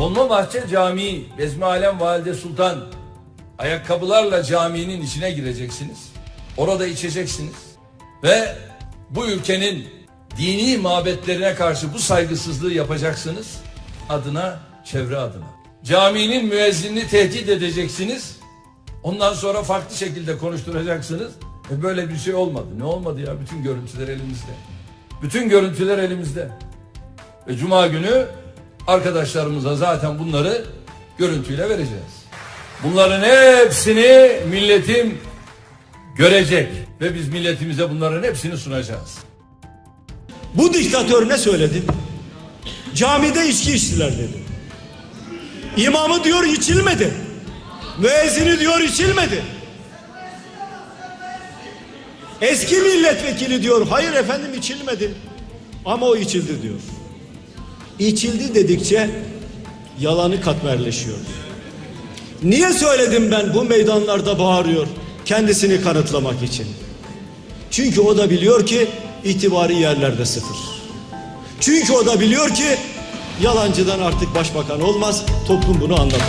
Dolmabahçe Camii, Bezmi Alem Valide Sultan ayakkabılarla caminin içine gireceksiniz. Orada içeceksiniz. Ve bu ülkenin dini mabetlerine karşı bu saygısızlığı yapacaksınız. Adına, çevre adına. Caminin müezzinini tehdit edeceksiniz. Ondan sonra farklı şekilde konuşturacaksınız. E böyle bir şey olmadı. Ne olmadı ya? Bütün görüntüler elimizde. Bütün görüntüler elimizde. Ve cuma günü arkadaşlarımıza zaten bunları görüntüyle vereceğiz. Bunların hepsini milletim görecek ve biz milletimize bunların hepsini sunacağız. Bu diktatör ne söyledi? Camide içki içtiler dedi. İmamı diyor içilmedi. Müezzini diyor içilmedi. Eski milletvekili diyor hayır efendim içilmedi. Ama o içildi diyor. İçildi dedikçe yalanı katmerleşiyor. Niye söyledim ben bu meydanlarda bağırıyor kendisini kanıtlamak için? Çünkü o da biliyor ki itibarı yerlerde sıfır. Çünkü o da biliyor ki yalancıdan artık başbakan olmaz. Toplum bunu anlatır.